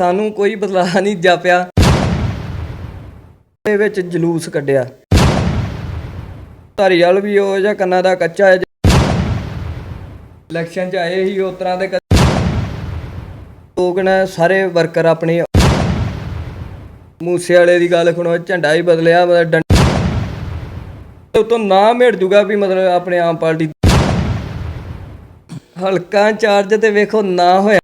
ਸਾਨੂੰ ਕੋਈ ਬਦਲਾਅ ਨਹੀਂ ਜਾਪਿਆ। ਦੇ ਵਿੱਚ ਜਲੂਸ ਕੱਢਿਆ। ਧਾਰੀਵਾਲ ਵੀ ਉਹ ਜਾਂ ਕੰਨਾਂ ਦਾ ਕੱਚਾ ਹੈ। ਇਲੈਕਸ਼ਨ ਚ ਆਏ ਹੀ ਉਸ ਤਰ੍ਹਾਂ ਦੇ ਲੋਕ ਨੇ ਸਾਰੇ ਵਰਕਰ ਆਪਣੇ ਮੂਸੇ ਵਾਲੇ ਦੀ ਗੱਲ ਸੁਣੋ, ਝੰਡਾ ਹੀ ਬਦਲਿਆ, ਮਤਲਬ ਉਤੋਂ ਨਾ ਮਿਟ ਜੂਗਾ ਵੀ ਮਤਲਬ ਆਪਣੇ ਆਮ ਪਾਰਟੀ ਹਲਕਾ ਇੰਚਾਰਜ ਤੇ ਵੇਖੋ ਨਾ ਹੋਇਆ।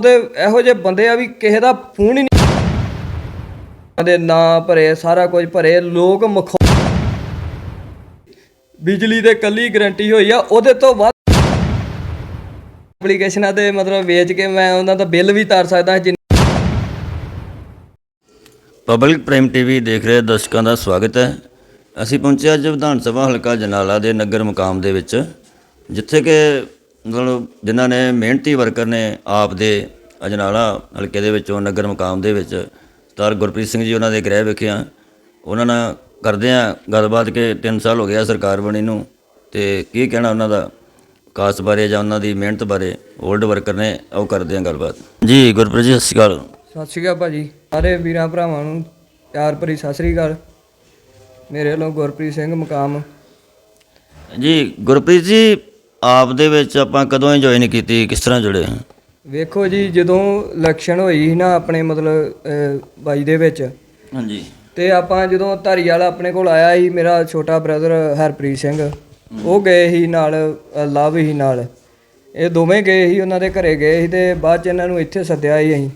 ਉਹਦੇ ਇਹੋ ਜਿਹੇ ਬੰਦੇ ਆ ਵੀ ਕਿਸੇ ਦਾ ਫੋਨ ਹੀ ਨਹੀਂ ਦੇ ਨਾਂ ਭਰੇ, ਸਾਰਾ ਕੁਝ ਭਰੇ, ਲੋਕ ਮਖੌ ਬਿਜਲੀ ਦੇ ਕੱਲੀ ਗਰੰਟੀ ਹੋਈ ਆ, ਉਹਦੇ ਤੋਂ ਵੱਧ ਐਪਲੀਕੇਸ਼ਨਾਂ ਤੇ ਮਤਲਬ ਵੇਚ ਕੇ ਮੈਂ ਉਹਨਾਂ ਦਾ ਬਿੱਲ ਵੀ ਤਾਰ ਸਕਦਾ ਜਿੰਨ- ਪਬਲਿਕ ਪ੍ਰਾਈਮ ਟੀਵੀ ਦੇਖ ਰਹੇ ਦਰਸ਼ਕਾਂ ਦਾ ਸਵਾਗਤ ਹੈ। ਅਸੀਂ ਪਹੁੰਚੇ ਅੱਜ ਵਿਧਾਨ ਸਭਾ ਹਲਕਾ ਜਨਾਲਾ ਦੇ ਨਗਰ ਮੁਕਾਮ ਦੇ ਵਿੱਚ, ਜਿੱਥੇ ਕਿ ਮਤਲਬ ਜਿਨ੍ਹਾਂ ਨੇ ਮਿਹਨਤੀ ਵਰਕਰ ਨੇ ਆਪ ਦੇ ਅਜਨਾਲਾ ਹਲਕੇ ਦੇ ਵਿੱਚੋਂ ਨਗਰ ਮੁਕਾਮ ਦੇ ਵਿੱਚ ਸਰਦਾਰ ਗੁਰਪ੍ਰੀਤ ਸਿੰਘ ਜੀ ਉਹਨਾਂ ਦੇ ਗ੍ਰਹਿ ਵਿਖਿਆ ਉਹਨਾਂ ਨਾਲ ਕਰਦੇ ਆ ਗੱਲਬਾਤ ਕਿ 3 ਸਾਲ ਹੋ ਗਿਆ ਸਰਕਾਰ ਬਣੀ ਨੂੰ ਤੇ ਕੀ ਕਹਿਣਾ ਉਹਨਾਂ ਦਾ ਕਾਸ ਬਾਰੇ ਜਾਂ ਉਹਨਾਂ ਦੀ ਮਿਹਨਤ ਬਾਰੇ? 올ਡ ਵਰਕਰ ਨੇ ਉਹ ਕਰਦੇ ਆ ਗੱਲਬਾਤ। ਜੀ ਗੁਰਪ੍ਰੀਤ ਜੀ ਸਤਿ ਸ਼੍ਰੀ ਅਕਾਲ। ਸਤਿ ਸ਼੍ਰੀ ਅਕਾਲ ਭਾਜੀ। ਸਾਰੇ ਵੀਰਾਂ ਭਰਾਵਾਂ ਨੂੰ ਪਿਆਰ ਭਰੀ ਸਤਿ ਸ਼੍ਰੀ ਅਕਾਲ। ਮੇਰੇ ਵੱਲੋਂ ਗੁਰਪ੍ਰੀਤ ਸਿੰਘ ਮਕਾਮ। ਜੀ ਗੁਰਪ੍ਰੀਤ ਜੀ ਆਪ ਦੇ ਵਿੱਚ ਆਪਾਂ ਕਦੋਂ ਜੁਆਇਨ ਕੀਤੀ ਕਿਸ ਤਰ੍ਹਾਂ ਜੁੜੇ ਵੇਖੋ ਜੀ ਜਦੋਂ ਇਲੈਕਸ਼ਨ ਹੋਈ ਸੀ ਨਾ ਆਪਣੇ ਮਤਲਬ ਬਾਈ ਦੇ ਵਿੱਚ ਹਾਂਜੀ। ਤੇ ਆਪਾਂ ਜਦੋਂ ਧਾਰੀਵਾਲ ਆਪਣੇ ਕੋਲ ਆਇਆ ਸੀ ਮੇਰਾ ਛੋਟਾ ਬ੍ਰਦਰ ਹਰਪ੍ਰੀਤ ਸਿੰਘ ਉਹ ਗਏ ਸੀ ਨਾਲ ਲਵ ਸੀ ਨਾਲ। ਇਹ ਦੋਵੇਂ ਗਏ ਸੀ ਉਹਨਾਂ ਦੇ ਘਰੇ ਗਏ ਸੀ ਤੇ ਬਾਅਦ ਚ ਇਹਨਾਂ ਨੂੰ ਇੱਥੇ ਸੱਦਿਆ ਸੀ ਅਸੀਂ।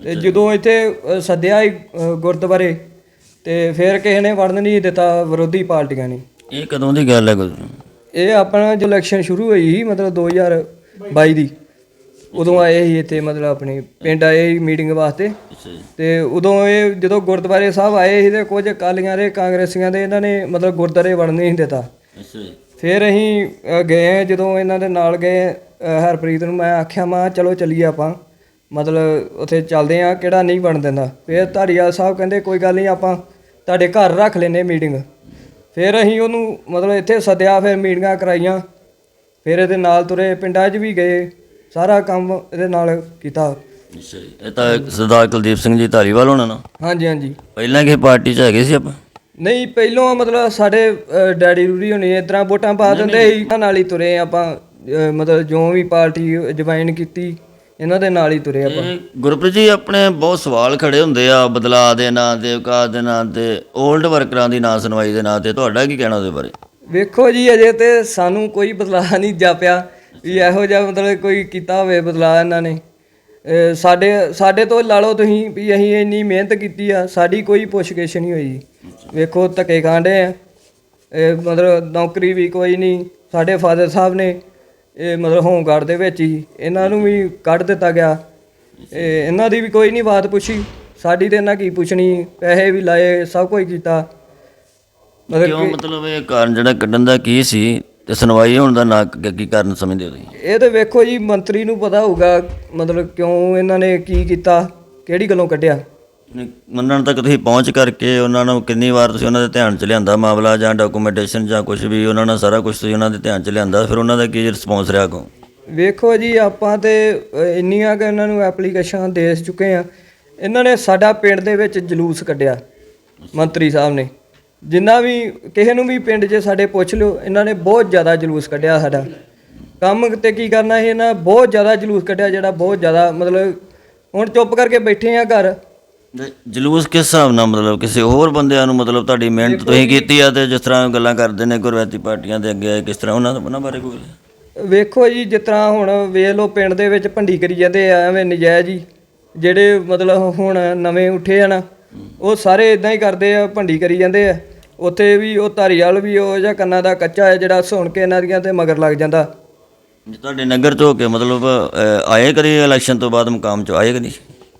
ਤੇ ਜਦੋਂ ਇੱਥੇ ਸੱਦਿਆ ਸੀ ਅ, ਗੁਰਦੁਆਰੇ ਤੇ ਫਿਰ ਕਿਸੇ ਨੇ ਵੜਨ ਨਹੀਂ ਦਿੱਤਾ ਵਿਰੋਧੀ ਪਾਰਟੀਆਂ ਨੇ। ਇਹ ਕਦੋਂ ਦੀ ਗੱਲ ਹੈ ਗੁਰ- ਇਹ ਆਪਣਾ ਜੋ ਇਲੈਕਸ਼ਨ ਸ਼ੁਰੂ ਹੋਈ ਸੀ ਮਤਲਬ 2022 ਦੀ ਉਦੋਂ ਆਏ ਸੀ ਇੱਥੇ ਮਤਲਬ ਆਪਣੇ ਪਿੰਡ ਆਏ ਸੀ ਮੀਟਿੰਗ ਵਾਸਤੇ। ਤੇ ਉਦੋਂ ਇਹ ਜਦੋਂ ਗੁਰਦੁਆਰੇ ਸਾਹਿਬ ਆਏ ਸੀ ਤੇ ਕੁਝ ਅਕਾਲੀਆਂ ਦੇ ਕਾਂਗਰਸੀਆਂ ਦੇ ਇਹਨਾਂ ਨੇ ਮਤਲਬ ਗੁਰਦੁਆਰੇ ਵੜਨ ਨਹੀਂ ਦਿੱਤਾ। ਫਿਰ ਅਸੀਂ ਅ, ਗਏ ਜਦੋਂ ਇਹਨਾਂ ਦੇ ਨਾਲ ਗਏ ਅ, ਹਰਪ੍ਰੀਤ ਨੂੰ ਮੈਂ ਆਖਿਆ ਮਾ ਚਲੋ ਚੱਲੀਏ ਆਪਾਂ। ਮਤਲਬ ਉੱਥੇ ਚੱਲਦੇ ਆ ਕਿਹੜਾ ਨਹੀਂ ਬਣ ਦਿੰਦਾ। ਫਿਰ ਧਾਰੀਵਾਲ ਸਾਹਿਬ ਕਹਿੰਦੇ ਕੋਈ ਗੱਲ ਨਹੀਂ ਆਪਾਂ ਤੁਹਾਡੇ ਘਰ ਰੱਖ ਲੈਨੇ ਮੀਟਿੰਗ ਫਿਰ ਅਸੀਂ ਉਹਨੂੰ ਮਤਲਬ ਇੱਥੇ ਸੱਦਿਆ ਫਿਰ ਮੀਟਿੰਗਾਂ ਕਰਾਈਆਂ। ਫਿਰ ਇਹਦੇ ਨਾਲ ਤੁਰੇ ਪਿੰਡਾਂ 'ਚ ਵੀ ਗਏ। ਸਾਰਾ ਕੰਮ ਇਹਦੇ ਨਾਲ ਕੀਤਾ। ਅੱਛਾ ਜੀ। ਇਹ ਤਾਂ ਸਰਦਾਰ ਕੁਲਦੀਪ ਸਿੰਘ ਜੀ ਧਾਰੀਵਾਲ ਹੋਣਾ ਨਾ? ਹਾਂਜੀ ਹਾਂਜੀ। ਪਹਿਲਾਂ ਕਿਸੇ ਪਾਰਟੀ 'ਚ ਹੈਗੇ ਸੀ ਆਪਾਂ? ਨਹੀਂ ਪਹਿਲੋਂ ਮਤਲਬ ਸਾਡੇ ਡੈਡੀ ਰੂਰੀ ਹੋਣੀ ਇਸ ਤਰ੍ਹਾਂ ਵੋਟਾਂ ਪਾ ਦਿੰਦੇ ਸੀ। ਨਾਲ ਹੀ ਤੁਰੇ ਆਪਾਂ ਮਤਲਬ ਜੋ ਵੀ ਪਾਰਟੀ ਜੁਆਇਨ ਕੀਤੀ। ਇਹਨਾਂ ਦੇ ਨਾਲ ਹੀ ਤੁਰੇ ਆਪਾਂ। ਗੁਰਪ੍ਰੀਤ ਜੀ ਆਪਣੇ ਬਹੁਤ ਸਵਾਲ ਖੜੇ ਹੁੰਦੇ ਆ ਬਦਲਾਅ ਦੇ ਨਾਂ ਤੇ ਵਿਕਾਸ ਦੇ ਨਾਂ ਤੇ 올ਡ ਵਰਕਰਾਂ ਦੀ ਨਾਂ ਸੁਣਵਾਈ ਦੇ ਨਾਂ ਤੇ ਤੁਹਾਡਾ ਕੀ ਕਹਿਣਾ ਉਹਦੇ ਬਾਰੇ? ਵੇਖੋ ਜੀ ਅਜੇ ਤੇ ਸਾਨੂੰ ਕੋਈ ਬਦਲਾਅ ਨਹੀਂ ਜਾਪਿਆ ਵੀ ਇਹੋ ਜਿਹਾ ਮਤਲਬ ਕੋਈ ਕੀਤਾ ਹੋਵੇ ਬਦਲਾਅ ਇਹਨਾਂ ਨੇ। ਸਾਡੇ ਸਾਡੇ ਤੋਂ ਲਾ ਲਓ ਤੁਸੀਂ ਵੀ ਅਸੀਂ ਇੰਨੀ ਮਿਹਨਤ ਕੀਤੀ ਆ ਸਾਡੀ ਕੋਈ ਪੁੱਛਗਿੱਛ ਨਹੀਂ ਹੋਈ ਵੇਖੋ ਧੱਕੇ ਖਾਂਡੇ ਆ। ਇਹ ਮਤਲਬ ਨੌਕਰੀ ਵੀ ਕੋਈ ਨਹੀਂ ਸਾਡੇ ਫਾਦਰ ਸਾਹਿਬ ਨੇ ਇਹ ਮਤਲਬ ਹੋਮਗਾਰਡ ਦੇ ਵਿੱਚ ਹੀ। ਇਹਨਾਂ ਨੂੰ ਵੀ ਕੱਢ ਦਿੱਤਾ ਗਿਆ। ਇਹ ਇਹਨਾਂ ਦੀ ਵੀ ਕੋਈ ਨਹੀਂ ਬਾਤ ਪੁੱਛੀ। ਸਾਡੀ ਤੇ ਇਹਨਾਂ ਕੀ ਪੁੱਛਣੀ? ਪੈਸੇ ਵੀ ਲਾਏ ਸਭ ਕੁਝ ਕੀਤਾ। ਮਤਲਬ ਕਿਉਂ ਮਤਲਬ ਇਹ ਕਾਰਨ ਜਿਹੜਾ ਕੱਢਣ ਦਾ ਕੀ ਸੀ ਤੇ ਸੁਣਵਾਈ ਹੋਣ ਦਾ ਨਾ ਕ- ਕੀ ਕਾਰਨ ਸਮਝਦੇ ਹੋ ਤੁਸੀਂ? ਇਹ ਤੇ ਵੇਖੋ ਜੀ ਮੰਤਰੀ ਨੂੰ ਪਤਾ ਹੋਊਗਾ ਮਤਲਬ ਕਿਉਂ ਇਹਨਾਂ ਨੇ ਕੀ ਕੀਤਾ ਕਿਹੜੀ ਗੱਲੋਂ ਕੱਢਿਆ। ਮੰਨਣ ਤੱਕ ਤੁਸੀਂ ਪਹੁੰਚ ਕਰਕੇ ਉਹਨਾਂ ਨੂੰ ਕਿੰਨੀ ਵਾਰ ਤੁਸੀਂ ਉਹਨਾਂ ਦੇ ਧਿਆਨ 'ਚ ਲਿਆਂਦਾ ਮਾਮਲਾ ਜਾਂ ਡਾਕੂਮੈਂਟੇਸ਼ਨ ਜਾਂ ਕੁਝ ਵੀ, ਉਹਨਾਂ ਨਾਲ ਸਾਰਾ ਕੁਝ ਤੁਸੀਂ ਉਹਨਾਂ ਦੇ ਧਿਆਨ 'ਚ ਲਿਆਂਦਾ, ਫਿਰ ਉਹਨਾਂ ਦਾ ਕੀ ਰਿਸਪੌਂਸ ਰਿਹਾ ਕੋ ਵੇਖੋ ਜੀ, ਆਪਾਂ ਤੇ ਇੰਨੀਆਂ ਕਿ ਇਹਨਾਂ ਨੂੰ ਐਪਲੀਕੇਸ਼ਨਾਂ ਦੇ ਚੁੱਕੇ ਆ ਇਹਨਾਂ ਨੇ ਸਾਡਾ ਪਿੰਡ ਦੇ ਵਿੱਚ ਜਲੂਸ ਕੱਢਿਆ, ਮੰਤਰੀ ਸਾਹਿਬ ਨੇ। ਜਿੰਨਾ ਵੀ, ਕਿਸੇ ਨੂੰ ਵੀ ਪਿੰਡ 'ਚ ਸਾਡੇ ਪੁੱਛ ਲਿਓ, ਇਹਨਾਂ ਨੇ ਬਹੁਤ ਜ਼ਿਆਦਾ ਜਲੂਸ ਕੱਢਿਆ ਸਾਡਾ। ਕੰਮ ਤੇ ਕੀ ਕਰਨਾ ਸੀ, ਇਹਨਾਂ ਬਹੁਤ ਜ਼ਿਆਦਾ ਜਲੂਸ ਕੱਢਿਆ, ਜਿਹੜਾ ਬਹੁਤ ਜ਼ਿਆਦਾ, ਮਤਲਬ ਹੁਣ ਚੁੱਪ ਕਰਕੇ ਬੈਠੇ ਆ ਘਰ। ਜਲੂਸ ਕਿਸ ਹਿਸਾਬ ਨਾਲ ਮਤਲਬ ਕਿਸੇ ਹੋਰ ਬੰਦਿਆਂ ਨੂੰ ਮਤਲਬ ਤੁਹਾਡੀ ਮਿਹਨਤ ਤੁਸੀਂ ਕੀਤੀ ਆ ਤੇ ਜਿਸ ਤਰ੍ਹਾਂ ਗੱਲਾਂ ਕਰਦੇ ਨੇ ਗੁਰਵੈਤੀ ਪਾਰਟੀਆਂ ਦੇ ਅੱਗੇ ਕਿਸ ਤਰ੍ਹਾਂ ਉਹਨਾਂ ਉਹਨਾਂ ਬਾਰੇ ਕੋਈ ਵੇਖੋ ਜੀ ਜਿਸ ਤਰ੍ਹਾਂ ਹੁਣ ਵੇਖ ਲਓ ਪਿੰਡ ਦੇ ਵਿੱਚ ਭੰਡੀ ਕਰੀ ਜਾਂਦੇ ਆ ਐਵੇਂ ਨਜਾਇਜ਼ ਹੀ। ਜਿਹੜੇ ਮਤਲਬ ਹੁਣ ਨਵੇਂ ਉੱਠੇ ਆ ਨਾ ਉਹ ਸਾਰੇ ਇਦਾਂ ਹੀ ਕਰਦੇ ਆ ਭੰਡੀ ਕਰੀ ਜਾਂਦੇ ਆ। ਉੱਥੇ ਵੀ ਉਹ ਧਾਰੀਵਾਲ ਵੀ ਉਹ ਜਾਂ ਕੰਨਾਂ ਦਾ ਕੱਚਾ ਹੈ ਜਿਹੜਾ ਸੁਣ ਕੇ ਇਹਨਾਂ ਦੀਆਂ ਤੇ ਮਗਰ ਲੱਗ ਜਾਂਦਾ। ਜੇ ਤੁਹਾਡੇ ਨਗਰ ਚ ਹੋ ਕੇ ਮਤਲਬ ਆਏ ਕਰੀ ਇਲੈਕਸ਼ਨ ਤੋਂ ਬਾਅਦ ਮੁਕਾਮ ਚ? ਆਏ ਕਿ ਨਹੀਂ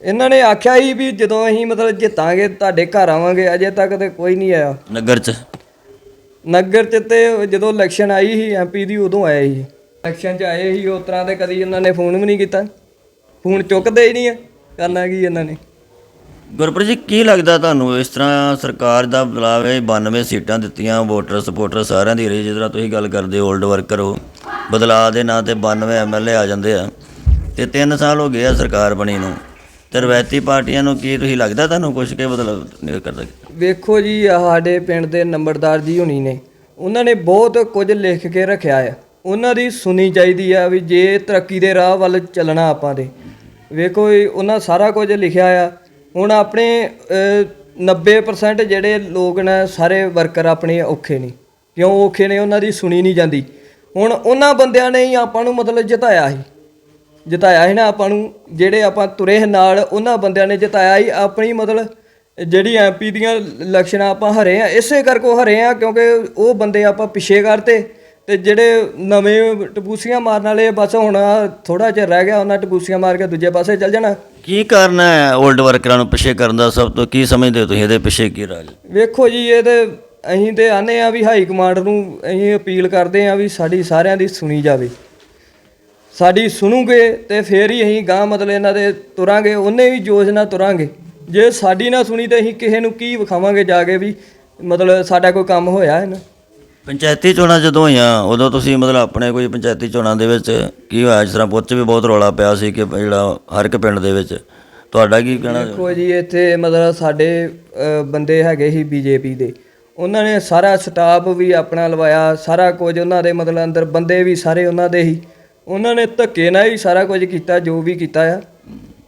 ਇਹਨਾਂ ਨੇ ਆਖਿਆ ਹੀ ਵੀ ਜਦੋਂ ਅਸੀਂ ਮਤਲਬ ਜਿੱਤਾਂਗੇ ਤੁਹਾਡੇ ਘਰ ਆਵਾਂਗੇ ਅਜੇ ਤੱਕ ਤੇ ਕੋਈ ਨਹੀਂ ਆਇਆ। ਨਗਰ ਚ? ਨਗਰ ਚ ਤੇ ਜਦੋਂ ਇਲੈਕਸ਼ਨ ਆਈ ਸੀ ਐਮਪੀ ਦੀ ਉਦੋਂ ਆਏ ਸੀ। ਇਲੈਕਸ਼ਨ ਚ ਆਏ ਸੀ ਉਸ ਤਰ੍ਹਾਂ ਦੇ ਕਦੀ ਇਹਨਾਂ ਨੇ ਫੋਨ ਵੀ ਨਹੀਂ ਕੀਤਾ। ਫੋਨ ਚੁੱਕਦੇ ਹੀ ਨਹੀਂ ਆ ਕਰਨਾ ਕੀ ਇਹਨਾਂ ਨੇ। ਗੁਰਪ੍ਰੀਤ ਜੀ ਕੀ ਲੱਗਦਾ ਤੁਹਾਨੂੰ ਇਸ ਤਰ੍ਹਾਂ ਸਰਕਾਰ ਦਾ ਹੈ 92 ਸੀਟਾਂ ਦਿੱਤੀਆਂ ਵੋਟਰ ਸਪੋਰਟਰ ਸਾਰਿਆਂ ਦੀ ਰਹੀ ਜਿਸ ਤਰ੍ਹਾਂ ਤੁਸੀਂ ਗੱਲ ਕਰਦੇ 올ਡ ਵਰਕਰ ਹੋ ਬਦਲਾਅ ਦੇ ਨਾਂ ਤੇ 92 ਐਮਐਲਏ ਆ ਜਾਂਦੇ ਆ। ਤੇ 3 ਸਾਲ ਹੋ ਗਏ ਆ ਸਰਕਾਰ ਬਣੀ ਨੂੰ। ਤੇ ਰਵਾਇਤੀ ਪਾਰਟੀਆਂ ਨੂੰ ਕੀ ਤੁਸੀਂ ਲੱਗਦਾ ਤੁਹਾਨੂੰ ਕੁਝ ਕੇ ਮਤਲਬ ਨਹੀਂ ਕਰ ਵੇਖੋ ਜੀ ਆਹ ਸਾਡੇ ਪਿੰਡ ਦੇ ਨੰਬਰਦਾਰ ਜੀ ਹੁਣੀ ਨੇ। ਉਹਨਾਂ ਨੇ ਬਹੁਤ ਕੁਝ ਲਿਖ ਕੇ ਰੱਖਿਆ ਆ। ਉਹਨਾਂ ਦੀ ਸੁਣੀ ਚਾਹੀਦੀ ਆ ਵੀ ਜੇ ਤਰੱਕੀ ਦੇ ਰਾਹ ਵੱਲ ਚੱਲਣਾ ਆਪਾਂ ਦੇ ਵੇਖੋ ਇਹ ਉਹਨਾਂ ਸਾਰਾ ਕੁਝ ਲਿਖਿਆ ਆ। ਹੁਣ ਆਪਣੇ ਅਹ, 90% ਜਿਹੜੇ ਲੋਕ ਨੇ ਸਾਰੇ ਵਰਕਰ ਆਪਣੇ ਔਖੇ ਨੇ। ਕਿਉਂ ਔਖੇ ਨੇ? ਉਹਨਾਂ ਦੀ ਸੁਣੀ ਨਹੀਂ ਜਾਂਦੀ। ਹੁਣ ਉਹਨਾਂ ਬੰਦਿਆਂ ਨੇ ਹੀ ਆਪਾਂ ਨੂੰ ਮਤਲਬ ਜਿਤਾਇਆ ਸੀ। ਜਿਤਾਇਆ ਹੈ ਨਾ ਆਪਾਂ ਨੂੰ ਜਿਹੜੇ ਆਪਾਂ ਤੁਰੇ ਨਾਲ ਉਹਨਾਂ ਬੰਦਿਆਂ ਨੇ ਜਿਤਾਇਆ ਹੀ ਆਪਣੀ ਮਤਲਬ ਜਿਹੜੀ ਐਮਪੀ ਦੀਆਂ ਇਲੈਕਸ਼ਨਾਂ ਆਪਾਂ ਹਰੇ ਆ ਇਸੇ ਕਰਕੇ ਹਰੇ ਆ ਕਿਉਂਕਿ ਉਹ ਬੰਦੇ ਆਪਾਂ ਪਿੱਛੇ ਕਰਤੇ। ਤੇ ਜਿਹੜੇ ਨਵੇਂ ਟਪੂਸੀਆਂ ਮਾਰਨ ਵਾਲੇ ਬਸ ਹੁਣ ਥੋੜਾ ਜਿਹਾ ਰਹਿ ਗਿਆ ਉਹਨਾਂ ਟਪੂਸੀਆਂ ਮਾਰ ਕੇ ਦੂਜੇ ਪਾਸੇ ਚੱਲ ਜਾਣਾ। ਕੀ ਕਾਰਨ ਹੈ 올ਡ ਵਰਕਰਾਂ ਨੂੰ ਪਿੱਛੇ ਕਰਨ ਦਾ? ਸਭ ਤੋਂ ਕੀ ਸਮਝਦੇ ਹੋ ਤੁਸੀਂ ਇਹਦੇ ਪਿੱਛੇ ਕੀ ਰਾਜ? ਵੇਖੋ ਜੀ ਇਹ ਤੇ ਅਸੀਂ ਤੇ ਆਨੇ ਆ ਵੀ ਹਾਈ ਕਮਾਂਡ ਨੂੰ ਅਸੀਂ ਅਪੀਲ ਕਰਦੇ ਆ ਵੀ ਸਾਡੀ ਸਾਰਿਆਂ ਦੀ ਸੁਣੀ ਜਾਵੇ। ਸਾਡੀ ਸੁਣੂਗੇ ਤੇ ਫੇਰ ਹੀ ਅਸੀਂ ਗਾਂ ਮਤਲਬ ਇਹਨਾਂ ਦੇ ਤੁਰਾਂਗੇ ਉਹਨੇ ਵੀ ਨਾਲ ਤੁਰਾਂਗੇ। ਜੇ ਸਾਡੀ ਨਾ ਸੁਣੀ ਤੇ ਅਸੀਂ ਕਿਸੇ ਨੂੰ ਕੀ ਵਿਖਾਵਾਂਗੇ ਜਾ ਕੇ ਵੀ ਮਤਲਬ ਸਾਡਾ ਕੋਈ ਕੰਮ ਹੋਇਆ ਹੈ ਨਾ? ਪੰਚਾਇਤੀ ਚੋਣਾਂ ਜਦੋਂ ਹੋਈਆਂ ਉਦੋਂ ਤੁਸੀਂ ਮਤਲਬ ਆਪਣੇ ਕੋਈ ਪੰਚਾਇਤੀ ਚੋਣਾਂ ਦੇ ਵਿੱਚ ਕੀ ਹੋਇਆ? ਜਿਸ ਤਰ੍ਹਾਂ ਪੁੱਤ ਵੀ ਬਹੁਤ ਰੌਲਾ ਪਿਆ ਸੀ ਕਿ ਜਿਹੜਾ ਹਰ ਇੱਕ ਪਿੰਡ ਦੇ ਵਿੱਚ। ਤੁਹਾਡਾ ਕੀ ਕਹਿਣਾ? ਦੇਖੋ ਜੀ ਇੱਥੇ ਮਤਲਬ ਸਾਡੇ ਬੰਦੇ ਹੈਗੇ ਸੀ ਬੀਜੇਪੀ ਦੇ। ਉਹਨਾਂ ਨੇ ਸਾਰਾ ਸਟਾਫ ਵੀ ਆਪਣਾ ਲਵਾਇਆ ਸਾਰਾ ਕੁਝ ਉਹਨਾਂ ਦੇ ਮਤਲਬ ਅੰਦਰ ਬੰਦੇ ਵੀ ਸਾਰੇ ਉਹਨਾਂ ਦੇ ਹੀ ਉਹਨਾਂ ਨੇ ਧੱਕੇ ਨਾਲ ਹੀ ਸਾਰਾ ਕੁਝ ਕੀਤਾ ਜੋ ਵੀ ਕੀਤਾ ਆ।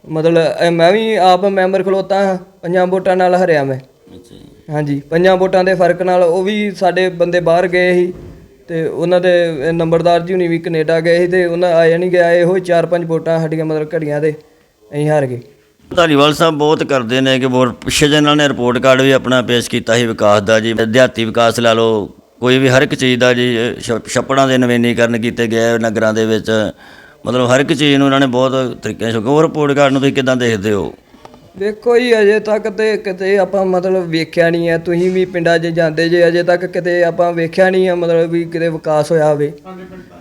ਮਤਲਬ ਮੈਂ ਵੀ ਆਪ ਮੈਂਬਰ ਖਲੋਤਾ ਹਾਂ ਪੰਜਾਂ ਵੋਟਾਂ ਨਾਲ ਹਰਿਆ ਮੈਂ। ਅੱਛਾ ਜੀ। ਹਾਂਜੀ ਪੰਜਾਂ ਵੋਟਾਂ ਦੇ ਫ਼ਰਕ ਨਾਲ ਉਹ ਵੀ ਸਾਡੇ ਬੰਦੇ ਬਾਹਰ ਗਏ ਸੀ ਤੇ ਉਹਨਾਂ ਦੇ ਨੰਬਰਦਾਰ ਜੀ ਹੁਣੀ ਵੀ ਕੈਨੇਡਾ ਗਏ ਸੀ ਤੇ ਉਹਨਾਂ ਆਇਆ ਨਹੀਂ ਗਿਆ ਇਹੋ ਹੀ ਚਾਰ ਪੰਜ ਵੋਟਾਂ ਸਾਡੀਆਂ ਮਤਲਬ ਘੜੀਆਂ ਦੇ ਅਸੀਂ ਹਾਰ ਗਏ। ਧਾਲੀਵਾਲ ਸਾਹਿਬ ਬਹੁਤ ਕਰਦੇ ਨੇ ਕਿ ਬਹੁਤ ਪਿੱਛੇ ਜਿਹੇ ਇਹਨਾਂ ਨੇ ਰਿਪੋਰਟ ਕਾਰਡ ਵੀ ਆਪਣਾ ਪੇਸ਼ ਕੀਤਾ ਸੀ ਵਿਕਾਸ ਦਾ ਜੀ ਦਿਹਾਤੀ ਵਿਕਾਸ ਲਾ ਲਓ ਕੋਈ ਵੀ ਹਰ ਇੱਕ ਚੀਜ਼ ਦਾ ਜੀ ਛ- ਛੱਪੜਾਂ ਦੇ ਨਵੀਨੀਕਰਨ ਕੀਤੇ ਗਏ ਨਗਰਾਂ ਦੇ ਵਿੱਚ। ਮਤਲਬ ਹਰ ਇੱਕ ਚੀਜ਼ ਨੂੰ ਉਹਨਾਂ ਨੇ ਬਹੁਤ ਤਰੀਕੇ ਨਾਲ ਉਹ ਰਿਪੋਰਟ ਕਾਰਡ ਨੂੰ ਤੁਸੀਂ ਕਿਦਾਂ ਦੇਖਦੇ ਹੋ? ਦੇਖੋ ਜੀ, ਅਜੇ ਤੱਕ ਤੇ ਕਿਤੇ ਆਪਾਂ ਮਤਲਬ ਵੇਖਿਆ ਨਹੀਂ ਹੈ। ਤੁਸੀਂ ਵੀ ਪਿੰਡਾਂ 'ਚ ਜਾਂਦੇ ਜੇ, ਅਜੇ ਤੱਕ ਕਿਤੇ ਆਪਾਂ ਵੇਖਿਆ ਨਹੀਂ ਹੈ ਮਤਲਬ ਵੀ ਕਿਤੇ ਵਿਕਾਸ ਹੋਇਆ ਹੋਵੇ।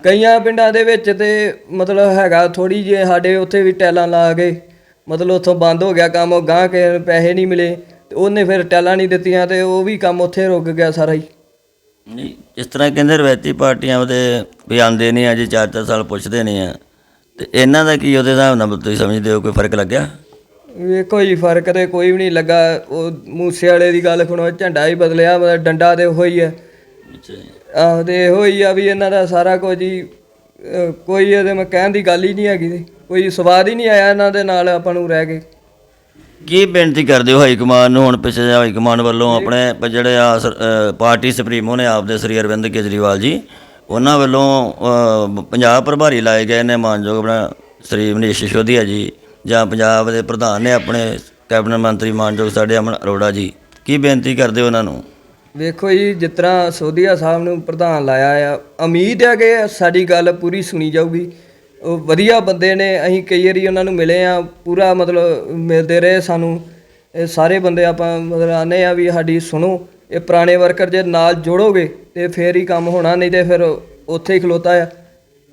ਕਈਆਂ ਪਿੰਡਾਂ ਦੇ ਵਿੱਚ ਤੇ ਮਤਲਬ ਹੈਗਾ ਥੋੜੀ ਜਿਹੀ, ਸਾਡੇ ਉੱਥੇ ਵੀ ਟੈਲਾਂ ਲਾ ਗਏ ਮਤਲਬ ਉੱਥੋਂ ਬੰਦ ਹੋ ਗਿਆ ਕੰਮ, ਉਹ ਗਾਂ ਕੇ ਪੈਸੇ ਨਹੀਂ ਮਿਲੇ। ਤੇ ਉਹਨੇ ਫਿਰ ਟੈਲਾਂ ਨਹੀਂ ਦਿੱਤੀਆਂ ਤੇ ਉਹ ਵੀ ਕੰਮ ਉੱਥੇ ਰੁਕ ਗਿਆ ਸਾਰਾ ਹੀ। ਨਹੀਂ ਇਸ ਤਰ੍ਹਾਂ ਕਹਿੰਦੇ ਰਵਾਇਤੀ ਪਾਰਟੀਆਂ ਉਹਦੇ ਵੀ ਆਉਂਦੇ ਨਹੀਂ ਆ ਜੀ ਚਾਰ ਚਾਰ ਸਾਲ ਪੁੱਛਦੇ ਨਹੀਂ ਆ ਤੇ ਇਹਨਾਂ ਦਾ ਕੀ ਉਹਦੇ ਹਿਸਾਬ ਨਾਲ ਤੁਸੀਂ ਸਮਝਦੇ ਹੋ ਕੋਈ ਫ਼ਰਕ ਲੱਗਿਆ? ਵੇਖੋ ਜੀ ਫ਼ਰਕ ਤੇ ਕੋਈ ਵੀ ਨਹੀਂ ਲੱਗਾ। ਉਹ ਮੂਸੇ ਵਾਲੇ ਦੀ ਗੱਲ ਸੁਣੋ ਝੰਡਾ ਹੀ ਬਦਲਿਆ ਮਤਲਬ ਡੰਡਾ ਤੇ ਉਹੀ ਹੈ ਅੱਛਾ ਜੀ। ਆਹੋ ਤੇ ਇਹੋ ਹੀ ਆ ਵੀ ਇਹਨਾਂ ਦਾ ਸਾਰਾ ਕੁਝ ਹੀ ਅਹ, ਕੋਈ ਇਹਦੇ ਮੈਂ ਕਹਿਣ ਦੀ ਗੱਲ ਹੀ ਨਹੀਂ ਹੈਗੀ। ਤੇ ਕੋਈ ਸਵਾਦ ਹੀ ਨਹੀਂ ਆਇਆ ਇਹਨਾਂ ਦੇ ਨਾਲ ਆਪਾਂ ਨੂੰ ਰਹਿ ਕੇ। ਕੀ ਬੇਨਤੀ ਕਰਦੇ ਹੋ ਹਾਈ ਕਮਾਂਡ ਨੂੰ ਹੁਣ ਪਿੱਛੇ ਜਿਹੇ ਹਾਈ ਕਮਾਨ ਵੱਲੋਂ ਆਪਣੇ ਪ- ਜਿਹੜੇ ਆ ਸਰ- ਅ, ਪਾਰਟੀ ਸੁਪਰੀਮੋ ਨੇ ਆਪਦੇ ਸ੍ਰੀ ਅਰਵਿੰਦ ਕੇਜਰੀਵਾਲ ਜੀ ਉਹਨਾਂ ਵੱਲੋਂ ਅ, ਪੰਜਾਬ ਪ੍ਰਭਾਰੀ ਲਾਏ ਗਏ ਨੇ ਮਾਨਯੋਗ ਆਪਣਾ ਸ੍ਰੀ ਮਨੀਸ਼ ਸਿਸੋਦੀਆ ਜੀ ਜਾਂ ਪੰਜਾਬ ਦੇ ਪ੍ਰਧਾਨ ਨੇ ਆਪਣੇ ਕੈਬਨਿਟ ਮੰਤਰੀ ਮਾਨਯੋਗ ਸਾਡੇ ਅਮਨ ਅਰੋੜਾ ਜੀ ਕੀ ਬੇਨਤੀ ਕਰਦੇ ਹੋ ਉਹਨਾਂ ਨੂੰ? ਵੇਖੋ ਜੀ ਜਿਸ ਤਰ੍ਹਾਂ ਸੋਧੀਆ ਸਾਹਿਬ ਨੂੰ ਪ੍ਰਧਾਨ ਲਾਇਆ ਆ ਉਮੀਦ ਹੈ ਕਿ ਸਾਡੀ ਗੱਲ ਪੂਰੀ ਸੁਣੀ ਜਾਊਗੀ। ਉਹ ਵਧੀਆ ਬੰਦੇ ਨੇ, ਅਸੀਂ ਕਈ ਵਾਰੀ ਉਹਨਾਂ ਨੂੰ ਮਿਲੇ ਆ ਪੂਰਾ ਮਤਲਬ ਮਿਲਦੇ ਰਹੇ ਸਾਨੂੰ। ਇਹ ਸਾਰੇ ਬੰਦੇ ਆਪਾਂ ਮਤਲਬ ਆਨੇ ਆ ਵੀ ਸਾਡੀ ਸੁਣੋ, ਇਹ ਪੁਰਾਣੇ ਵਰਕਰ ਜੇ ਨਾਲ ਜੋੜੋਗੇ ਤੇ ਫੇਰ ਹੀ ਕੰਮ ਹੋਣਾ, ਨਹੀਂ ਤੇ ਫਿਰ ਉੱਥੇ ਹੀ ਖਲੋਤਾ ਆ।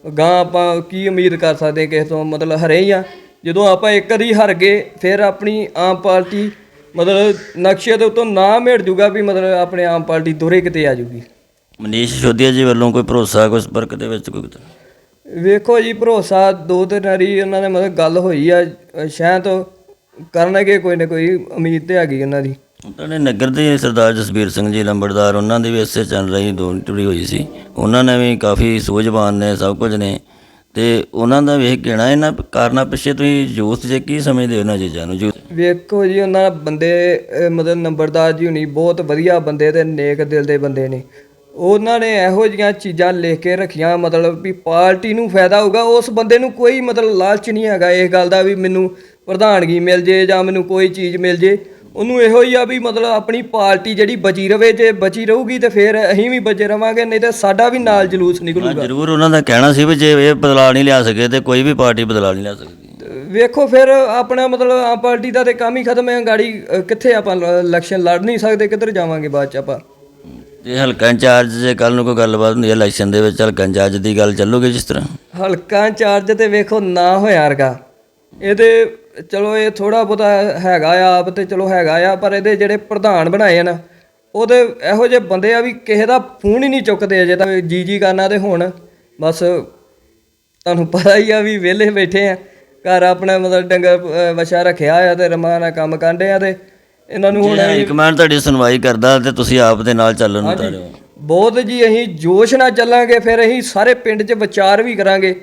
ਗਾਂ ਆਪਾਂ ਕੀ ਉਮੀਦ ਕਰ ਸਕਦੇ ਹਾਂ ਕਿਸੇ ਤੋਂ? ਮਤਲਬ ਹਰੇ ਹੀ ਆ ਜਦੋਂ ਆਪਾਂ ਇੱਕ ਵਾਰੀ ਹਾਰ ਗਏ, ਫਿਰ ਆਪਣੀ ਆਮ ਪਾਰਟੀ ਮਤਲਬ ਨਕਸ਼ੇ ਦੇ ਉੱਤੋਂ ਨਾ ਮੇੜ ਜੂਗਾ ਵੀ ਮਤਲਬ ਆਪਣੇ ਆਮ ਪਾਰਟੀ ਦੋਰੇ ਕਿਤੇ ਆ ਜੂਗੀ। ਮਨੀਸ਼ ਸਿਸੋਦੀਆ ਜੀ ਵੱਲੋਂ ਕੋਈ ਭਰੋਸਾ, ਕੋਈ ਸੰਪਰਕ ਦੇ ਵਿੱਚ ਕੋਈ? ਵੇਖੋ ਜੀ ਭਰੋਸਾ ਦੋ ਤਿੰਨ ਵਾਰੀ ਉਹਨਾਂ ਦੇ ਮਤਲਬ ਗੱਲ ਹੋਈ ਆ ਸ਼ਾਇਦ ਕਰਨਗੇ ਕੋਈ ਨਾ ਕੋਈ ਉਮੀਦ ਤੇ ਹੈਗੀ ਉਹਨਾਂ ਦੀ। ਤੁਹਾਡੇ ਨਗਰ ਦੇ ਸਰਦਾਰ ਜਸਬੀਰ ਸਿੰਘ ਜੀ ਲੰਬੜਦਾਰ ਉਹਨਾਂ ਦੀ ਵੀ ਇਸੇ ਚੱਲ ਰਹੀ ਦੋ ਟੁੜੀ ਹੋਈ ਸੀ। ਉਹਨਾਂ ਨੇ ਵੀ ਕਾਫੀ ਸੂਝਵਾਨ ਨੇ ਸਭ ਕੁਝ ਨੇ। ਤੇ ਉਹਨਾਂ ਦਾ ਵੇਖ ਕਹਿਣਾ ਇਹਨਾਂ ਕਾਰਨਾਂ ਪਿੱਛੇ ਤੁਸੀਂ ਯੂਥ ਜੇ ਕੀ ਸਮਝਦੇ ਹੋ ਇਹਨਾਂ ਚੀਜ਼ਾਂ ਨੂੰ? ਯੂਥ ਵੇਖੋ ਜੀ ਉਹਨਾਂ ਬੰਦੇ ਮਤਲਬ ਨੰਬਰਦਾਰ ਜੀ ਹੁਣੀ ਬਹੁਤ ਵਧੀਆ ਬੰਦੇ ਤੇ ਨੇਕ ਦਿਲ ਦੇ ਬੰਦੇ ਨੇ। ਉਹਨਾਂ ਨੇ ਇਹੋ ਜਿਹੀਆਂ ਚੀਜ਼ਾਂ ਲਿਖ ਕੇ ਰੱਖੀਆਂ ਮਤਲਬ ਵੀ ਪਾਰਟੀ ਨੂੰ ਫਾਇਦਾ ਹੋਊਗਾ ਉਸ ਬੰਦੇ ਨੂੰ ਕੋਈ ਮਤਲਬ ਲਾਲਚ ਨਹੀਂ ਹੈਗਾ ਇਸ ਗੱਲ ਦਾ ਵੀ ਮੈਨੂੰ ਪ੍ਰਧਾਨਗੀ ਮਿਲ ਜੇ ਜਾਂ ਮੈਨੂੰ ਕੋਈ ਚੀਜ਼ ਮਿਲ ਜੇ। ਉਹਨੂੰ ਇਹੋ ਹੀ ਆ ਵੀ ਮਤਲਬ ਆਪਣੀ ਪਾਰਟੀ ਜਿਹੜੀ ਬਚੀ ਰਵੇ ਜੇ ਬਚੀ ਰਹੂਗੀ ਤੇ ਫਿਰ ਅਸੀਂ ਵੀ ਬਚੇ ਰਵਾਂਗੇ ਨਹੀਂ ਤੇ ਸਾਡਾ ਵੀ ਨਾਲ ਜਲੂਸ ਹਾਂ ਨਿਕਲੂਗਾ। ਜ਼ਰੂਰ ਉਹਨਾਂ ਦਾ ਕਹਿਣਾ ਸੀ ਵੀ ਜੇ ਇਹ ਬਦਲਾਅ ਨਹੀਂ ਲਿਆ ਸਕੇ ਤੇ ਕੋਈ ਵੀ ਪਾਰਟੀ ਬਦਲਾਅ ਨਹੀਂ ਲਿਆ ਸਕਦੀ। ਵੇਖੋ ਫਿਰ ਆਪਣਾ ਮਤਲਬ ਆਮ ਪਾਰਟੀ ਦਾ ਤੇ ਕੰਮ ਹੀ ਖਤਮ ਹੈ ਗਾੜੀ ਕਿੱਥੇ ਆਪਾਂ ਇਲੈਕਸ਼ਨ ਲੜ ਨਹੀਂ ਸਕਦੇ ਕਿੱਧਰ ਜਾਵਾਂਗੇ ਬਾਅਦ ਚ ਆਪਾਂ? ਤੇ ਹਲਕਾ ਇੰਚਾਰਜ ਜੇ ਕੱਲ ਨੂੰ ਕੋਈ ਗੱਲਬਾਤ ਹੁੰਦੀ ਹੈ ਇਲੈਕਸ਼ਨ ਦੇ ਵਿੱਚ, ਹਲਕਾ ਇੰਚਾਰਜ ਦੀ ਗੱਲ ਚੱਲੂਗੀ ਜਿਸ ਤਰ੍ਹਾਂ? ਹਲਕਾ ਇੰਚਾਰਜ ਤੇ ਵੇਖੋ ਨਾ ਹੋਇਆ ਰਗਾ ਇਹਦੇ ਚਲੋ ਇਹ ਥੋੜਾ ਬਹੁਤਾ ਹੈਗਾ ਆ ਆਪ ਤੇ ਚਲੋ ਹੈਗਾ ਆ, ਪਰ ਇਹਦੇ ਜਿਹੜੇ ਪ੍ਰਧਾਨ ਬਣਾਏ ਆ ਨਾ, ਉਹਦੇ ਇਹੋ ਜਿਹੇ ਬੰਦੇ ਆ ਵੀ ਕਿਸੇ ਦਾ ਫੋਨ ਹੀ ਨਹੀਂ ਚੁੱਕਦੇ ਅਜੇ ਤਾਂ, ਜੀ ਜੀ ਕਰਨਾ ਤੇ ਹੁਣ। ਬਸ ਤੁਹਾਨੂੰ ਪਤਾ ਹੀ ਆ ਵੀ ਵਿਹਲੇ ਬੈਠੇ ਆ, ਘਰ ਆਪਣਾ ਮਤਲਬ ਡੰਗਰ ਵਛਾ ਰੱਖਿਆ ਆ ਤੇ ਰਮਾਨ ਨਾਲ ਕੰਮ ਕਰਦੇ ਆ ਤੇ ਇਹਨਾਂ ਨੂੰ ਹੁਣ ਹਾਈ ਕਮਾਂਡ ਤੁਹਾਡੀ ਸੁਣਵਾਈ ਕਰਦਾ ਤੇ ਤੁਸੀਂ ਆਪ ਦੇ ਨਾਲ ਚੱਲਣ ਨੂੰ ਤਾਰੇ ਹੋ ਬਹੁਤ ਜੀ ਅਸੀਂ ਜੋਸ਼ ਨਾਲ ਚੱਲਾਂਗੇ ਫਿਰ ਅਸੀਂ ਸਾਰੇ ਪਿੰਡ 'ਚ ਵਿਚਾਰ ਵੀ ਕਰਾਂਗੇ।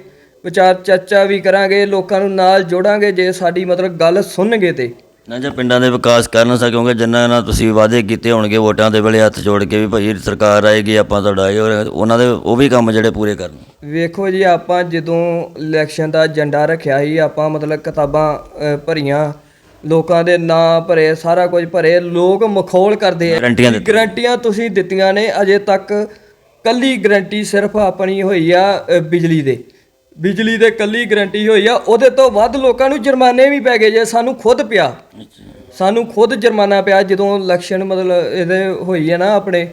ਵਿਚਾਰ ਚਰਚਾ ਵੀ ਕਰਾਂਗੇ ਲੋਕਾਂ ਨੂੰ ਨਾਲ ਜੋੜਾਂਗੇ ਜੇ ਸਾਡੀ ਮਤਲਬ ਗੱਲ ਸੁਣਨਗੇ ਤੇ। ਨਾ ਜੇ ਪਿੰਡਾਂ ਦੇ ਵਿਕਾਸ ਕਰ ਨਾ ਸਕੋਗੇ ਜਿੰਨਾ ਨਾਲ ਤੁਸੀਂ ਵਾਅਦੇ ਕੀਤੇ ਹੋਣਗੇ ਵੋਟਾਂ ਦੇ ਵੇਲੇ ਹੱਥ ਜੋੜ ਕੇ ਵੀ ਭਾਈ ਸਰਕਾਰ ਆਏਗੀ ਆਪਾਂ ਤੁਹਾਡਾ ਇਹ ਉਹਨਾਂ ਦੇ ਉਹ ਵੀ ਕੰਮ ਜਿਹੜੇ ਪੂਰੇ ਕਰਨ। ਵੇਖੋ ਜੀ ਆਪਾਂ ਜਦੋਂ ਇਲੈਕਸ਼ਨ ਦਾ ਏਜੰਡਾ ਰੱਖਿਆ ਸੀ ਆਪਾਂ ਮਤਲਬ ਕਿਤਾਬਾਂ ਭਰੀਆਂ ਲੋਕਾਂ ਦੇ ਨਾਂ ਭਰੇ ਸਾਰਾ ਕੁਝ ਭਰੇ ਲੋਕ ਮਖੌਲ ਕਰਦੇ ਆ। ਗਰੰਟੀਆਂ ਦਿੱਤੀਆਂ। ਗਰੰਟੀਆਂ ਤੁਸੀਂ ਦਿੱਤੀਆਂ ਨੇ ਅਜੇ ਤੱਕ ਕੱਲੀ ਗਰੰਟੀ ਸਿਰਫ ਆਪਣੀ ਹੋਈ ਆ ਅ, ਬਿਜਲੀ ਦੇ। ਬਿਜਲੀ ਦੇ ਕੱਲੀ ਗਰੰਟੀ ਹੋਈ ਆ ਉਹਦੇ ਤੋਂ ਵੱਧ ਲੋਕਾਂ ਨੂੰ ਜੁਰਮਾਨੇ ਵੀ ਪੈ ਗਏ ਜੇ ਸਾਨੂੰ ਖੁਦ ਪਿਆ। ਸਾਨੂੰ ਖੁਦ ਜੁਰਮਾਨਾ ਪਿਆ ਜਦੋਂ ਇਲੈਕਸ਼ਨ ਮਤਲਬ ਇਹਦੇ ਹੋਈ ਹੈ ਨਾ ਆਪਣੇ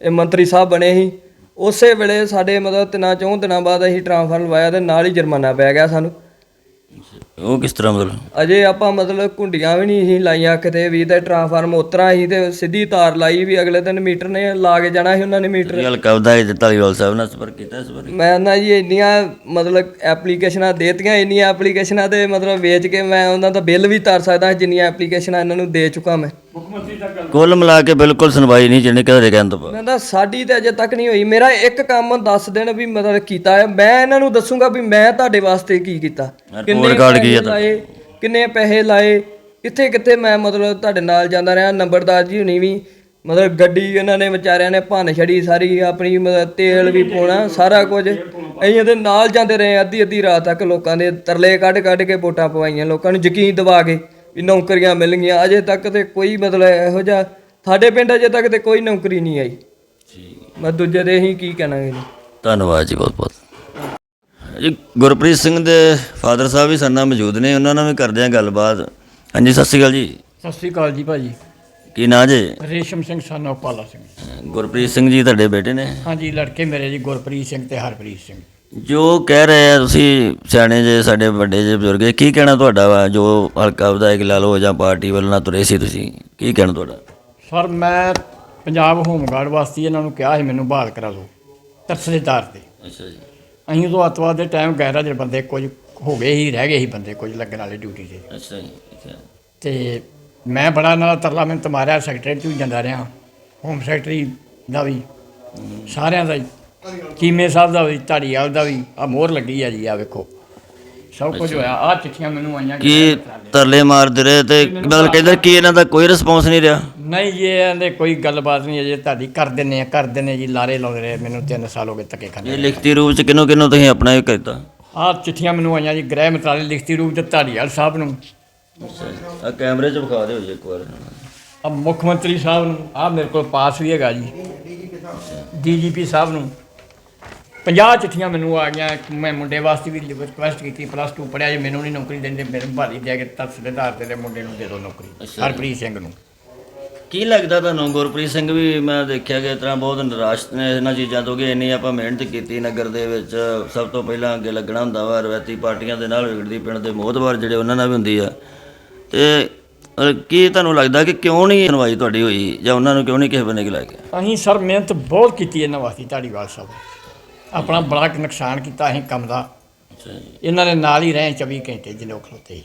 ਇਹ ਮੰਤਰੀ ਸਾਹਿਬ ਬਣੇ ਸੀ ਉਸੇ ਵੇਲੇ ਸਾਡੇ ਮਤਲਬ ਤਿੰਨਾਂ ਚੌਂ ਦਿਨਾਂ ਬਾਅਦ ਅਸੀਂ ਟ੍ਰਾਂਸਫਰ ਲਵਾਇਆ ਤੇ ਨਾਲ ਹੀ ਜੁਰਮਾਨਾ ਪੈ ਗਿਆ ਸਾਨੂੰ। ਉਹ ਕਿਸ ਤਰ੍ਹਾਂ ਮਤਲਬ? ਅਜੇ ਆਪਾਂ ਮਤਲਬ ਕੁੰਡੀਆਂ ਵੀ ਨਹੀਂ ਸੀ ਲਾਈਆਂ ਕਿਤੇ ਵੀ ਤੇ ਟ੍ਰਾਂਸਫਾਰਮ ਉਤਰਾ ਸੀ ਤੇ ਸਿੱਧੀ ਤਾਰ ਲਾਈ ਵੀ ਅਗਲੇ ਦਿਨ ਮੀਟਰ ਨੇ ਲਾ ਕੇ ਜਾਣਾ ਸੀ ਉਹਨਾਂ ਨੇ ਮੀਟਰ। ਇਹ ਹਲਕਾ ਵਿਧਾਇਕ ਧਾਲੀਵਾਲ ਸਾਹਿਬ ਨਾਲ ਸੰਪਰਕ ਕੀਤਾ ਇਸ ਮੈਂ ਨਾ ਜੀ ਇੰਨੀਆਂ ਮਤਲਬ ਐਪਲੀਕੇਸ਼ਨਾਂ ਦੇਤੀਆਂ ਇੰਨੀਆਂ ਐਪਲੀਕੇਸ਼ਨਾਂ ਤੇ ਮਤਲਬ ਵੇਚ ਕੇ ਮੈਂ ਉਹਨਾਂ ਦਾ ਬਿੱਲ ਵੀ ਤਾਰ ਸਕਦਾ ਜਿੰਨੀਆਂ ਐਪਲੀਕੇਸ਼ਨਾਂ ਇਹਨਾਂ ਨੂੰ ਦੇ ਚੁੱਕਾ ਮੈਂ। ਕੁੱਲ ਮਿਲਾ ਕੇ ਬਿਲਕੁਲ ਸੁਣਵਾਈ ਨਹੀਂ ਜਿੰਨੇ ਕਦੇ ਕਹਿਣ ਤੋਂ ਬਾਅਦ ਮੈਂ ਤਾਂ ਸਾਡੀ ਤੇ ਅਜੇ ਤੱਕ ਨਹੀਂ ਹੋਈ। ਮੇਰਾ ਇੱਕ ਕੰਮ ਦੱਸ ਦੇਣ ਵੀ ਮਤਲਬ ਕੀਤਾ ਹੈ। ਮੈਂ ਇਹਨਾਂ ਨੂੰ ਦੱਸੂਗਾ ਵੀ ਮੈਂ ਤੁਹਾਡੇ ਵਾਸਤੇ ਕੀ ਕੀਤਾ। ਰਿਪੋਰਟ ਕਾਰਡ ਕੀ ਹੈ ਪੈਸੇ ਲਾਏ ਕਿੰਨੇ ਪੈਸੇ ਲਾਏ ਕਿੱਥੇ ਕਿੱਥੇ ਮੈਂ ਮਤਲਬ ਤੁਹਾਡੇ ਨਾਲ ਜਾਂਦਾ ਰਿਹਾ। ਨੰਬਰਦਾਰ ਜੀ ਹੁਣੀ ਵੀ ਮਤਲਬ ਗੱਡੀ ਇਹਨਾਂ ਨੇ ਵਿਚਾਰਿਆਂ ਨੇ ਭੰਨ ਛੜੀ ਸਾਰੀ ਆਪਣੀ ਮਤਲਬ ਤੇਲ ਵੀ ਪਾਉਣਾ ਸਾਰਾ ਕੁਝ। ਅਸੀਂ ਇਹਦੇ ਨਾਲ ਜਾਂਦੇ ਰਹੇ ਅੱਧੀ ਅੱਧੀ ਰਾਤ ਤੱਕ ਲੋਕਾਂ ਦੇ ਤਰਲੇ ਕੱਢ ਕੱਢ ਕੇ ਵੋਟਾਂ ਪਵਾਈਆਂ ਲੋਕਾਂ ਨੂੰ ਯਕੀਨ ਦਿਵਾ ਕੇ। ਵੀ ਨੌਕਰੀਆਂ ਮਿਲ ਗਈਆਂ। ਅਜੇ ਤੱਕ ਤੇ ਕੋਈ ਮਤਲਬ ਇਹੋ ਜਿਹਾ ਸਾਡੇ ਪਿੰਡ ਅਜੇ ਤੱਕ ਤੇ ਕੋਈ ਨੌਕਰੀ ਨਹੀਂ ਆਈ। ਮੈਂ ਦੂਜੇ ਦੇ ਹੀ ਕੀ ਕਹਿਣਾਗੇ ਜੀ। ਧੰਨਵਾਦ ਜੀ ਬਹੁਤ ਬਹੁਤ। ਜੀ ਗੁਰਪ੍ਰੀਤ ਸਿੰਘ ਦੇ ਫਾਦਰ ਸਾਹਿਬ ਵੀ ਸਾਡੇ ਨਾਲ ਮੌਜੂਦ ਨੇ। ਉਹਨਾਂ ਨਾਲ ਵੀ ਕਰਦੇ ਆ ਗੱਲਬਾਤ। ਹਾਂਜੀ ਸਤਿ ਸ਼੍ਰੀ ਅਕਾਲ ਜੀ। ਸਤਿ ਸ੍ਰੀ ਅਕਾਲ ਜੀ ਭਾਜੀ। ਕੀ ਨਾਂ ਜੇ? ਰੇਸ਼ਮ ਸਿੰਘ ਸਾਨੋ ਪਾਲਾ ਸਿੰਘ। ਗੁਰਪ੍ਰੀਤ ਸਿੰਘ ਜੀ ਤੁਹਾਡੇ ਬੇਟੇ ਨੇ? ਹਾਂਜੀ ਲੜਕੇ ਮੇਰੇ ਜੀ ਗੁਰਪ੍ਰੀਤ ਸਿੰਘ ਤੇ ਹਰਪ੍ਰੀਤ ਸਿੰਘ। ਜੋ ਕਹਿ ਰਹੇ ਆ ਤੁਸੀਂ ਸਿਆਣੇ ਜੇ ਸਾਡੇ ਵੱਡੇ ਜੇ ਬਜ਼ੁਰਗ ਜੇ ਕੀ ਕਹਿਣਾ ਤੁਹਾਡਾ ਵਾ? ਜੋ ਹਲਕਾ ਵਿਧਾਇਕ ਲਾ ਲਓ ਜਾਂ ਪਾਰਟੀ ਵੱਲੋਂ ਨਾ ਤੁਰੇ ਸੀ ਤੁਸੀਂ ਕੀ ਕਹਿਣਾ ਤੁਹਾਡਾ? ਸਰ ਮੈਂ ਪੰਜਾਬ ਹੋਮਗਾਰਡ ਵਾਸਤੇ ਇਹਨਾਂ ਨੂੰ ਕਿਹਾ ਸੀ ਮੈਨੂੰ ਬਹਾਲ ਕਰਾ ਦਿਓ ਤਰਸਦੇਦਾਰ ਤੇ। ਅੱਛਾ ਜੀ। ਅਸੀਂ ਉਦੋਂ ਅੱਤਵਾਦ ਦੇ ਟਾਈਮ ਗੈਰਾ ਜਿਹੜੇ ਬੰਦੇ ਕੁਝ ਹੋ ਗਏ ਹੀ ਰਹਿ ਗਏ ਸੀ ਬੰਦੇ ਕੁਝ ਲੱਗਣ ਵਾਲੇ ਡਿਊਟੀ ਤੇ। ਅੱਛਾ ਜੀ ਤੇ ਮੈਂ ਬੜਾ ਨਾਲ ਤਰਲਾ ਮਿੰਤ ਮਾਰਿਆ ਸੈਕਟਰੀ ਚ ਜਾਂਦਾ ਰਿਹਾ ਹੋਮ ਸੈਕਟਰੀ ਦਾ ਵੀ ਸਾਰਿਆਂ ਦਾ ਹੀ। ਕੀਮੇ ਸਾਹਿਬ ਦਾ ਵੀ ਧਾੜੀਵਾਲ ਦਾ ਵੀ ਆ ਮੋਹਰ ਲੱਗੀ ਆ ਜੀ ਆ ਵੇਖੋ। ਸਭ ਕੁਝ ਹੋਇਆ ਆ ਚਿੱਠੀਆਂ ਮੈਨੂੰ ਆਈਆਂ ਕੀ ਤਰਲੇ ਮਾਰਦੇ ਰਹੇ ਤੇ ਮਤਲਬ ਕਹਿੰਦੇ ਕੀ ਇਹਨਾਂ ਦਾ ਕੋਈ ਰਿਸਪੌਂਸ ਨਹੀਂ ਰਿਹਾ? ਨਹੀਂ ਜੀ ਇਹਦੇ ਕੋਈ ਗੱਲਬਾਤ ਨਹੀਂ ਅਜੇ ਤੁਹਾਡੀ ਕਰ ਦਿੰਨੇ ਆ ਕਰ ਦਿੰਨੇ ਜੀ ਲਾਰੇ ਲਾਉਂਦੇ ਰਹੇ ਮੈਨੂੰ 3 ਸਾਲ ਹੋ ਗਏ ਧੱਕੇ ਖਾਂਦੇ ਇਹ ਲਿਖਤੀ ਰੂਪ ਚ ਕਿਨੋਂ ਕਿਨੋਂ ਤੁਸੀਂ ਆਪਣਾ ਇਹ ਕੀਤਾ? ਆਹ ਚਿੱਠੀਆਂ ਮੈਨੂੰ ਆਈਆਂ ਜੀ ਗ੍ਰਹਿ ਮੰਤਰਾਲੇ ਲਿਖਤੀ ਰੂਪ ਤੇ ਧਾੜੀਵਾਲ ਸਾਹਿਬ ਨੂੰ। ਆ ਕੈਮਰੇ 'ਚ ਵਿਖਾ ਦਿਓ ਜੀ ਇੱਕ ਵਾਰ। ਆ ਮੁੱਖ ਮੰਤਰੀ ਸਾਹਿਬ ਨੂੰ ਆ ਮੇਰੇ ਕੋਲ ਪਾਸ ਵੀ ਹੈਗਾ ਜੀ। ਡੀਜੀਪੀ ਸਾਹਿਬ ਨੂੰ। 50 ਚਿੱਠੀਆਂ ਮੈਨੂੰ ਆ ਗਈਆਂ ਮੈਂ ਮੁੰਡੇ ਵਾਸਤੇ ਵੀ ਰਿਕੁਐਸਟ ਕੀਤੀ ਪਲੱਸ 2 ਪੜਿਆ ਜੇ ਮੈਨੂੰ ਨਹੀਂ ਨੌਕਰੀ ਦਿੰਦੇ ਮੇਰੇ ਭਾਲੀ ਦੇ ਕੇ ਤਸਲੇਦਾਰ ਤੇ ਮੁੰਡੇ ਨੂੰ ਦੇ ਦਿਓ ਨੌਕਰੀ ਅੱਛਾ। ਹਰਪ੍ਰੀਤ ਸਿੰਘ ਨੂੰ। ਕੀ ਲੱਗਦਾ ਤੁਹਾਨੂੰ ਗੁਰਪ੍ਰੀਤ ਸਿੰਘ ਵੀ ਮੈਂ ਦੇਖਿਆ ਕਿ ਇਸ ਤਰ੍ਹਾਂ ਬਹੁਤ ਨਿਰਾਸ਼ ਨੇ ਇਹਨਾਂ ਚੀਜ਼ਾਂ ਤੋਂ ਕਿ ਇੰਨੀ ਆਪਾਂ ਮਿਹਨਤ ਕੀਤੀ ਨਗਰ ਦੇ ਵਿੱਚ ਸਭ ਤੋਂ ਪਹਿਲਾਂ ਅੱਗੇ ਲੱਗਣਾ ਹੁੰਦਾ ਵਾ ਰਵਾਇਤੀ ਪਾਰਟੀਆਂ ਦੇ ਨਾਲ ਵਿਗੜਦੀ ਪਿੰਡ ਦੇ ਮੋਹਤਵਾਰ ਜਿਹੜੇ ਉਹਨਾਂ ਨਾਲ ਵੀ ਹੁੰਦੀ ਆ। ਤੇ ਅਹ, ਕੀ ਤੁਹਾਨੂੰ ਲੱਗਦਾ ਕਿ ਕਿਉਂ ਨਹੀਂ ਸੁਣਵਾਈ ਤੁਹਾਡੀ ਹੋਈ ਜਾਂ ਉਹਨਾਂ ਨੂੰ ਕਿਉਂ ਨਹੀਂ ਕਿਸੇ ਬੰਨੇ ਲੈ ਗਿਆ ਅਸੀਂ ਸਰ ਮਿਹਨਤ ਬਹੁਤ ਕੀਤੀ ਇਹਨਾਂ ਵਾਸਤੇ ਧਾੜੀਵਾਲ ਸਾਹਿਬ। ਆਪਣਾ ਬੜਾ ਨੁਕਸਾਨ ਕੀਤਾ ਅਸੀਂ ਕੰਮ ਦਾ। ਅੱਛਾ ਜੀ। ਇਹਨਾਂ ਦੇ ਨਾਲ ਹੀ ਰਹੇ 24 ਘੰਟੇ ਜਿੰਨੇ ਉਹ ਖਲੋਤੇ ਸੀ।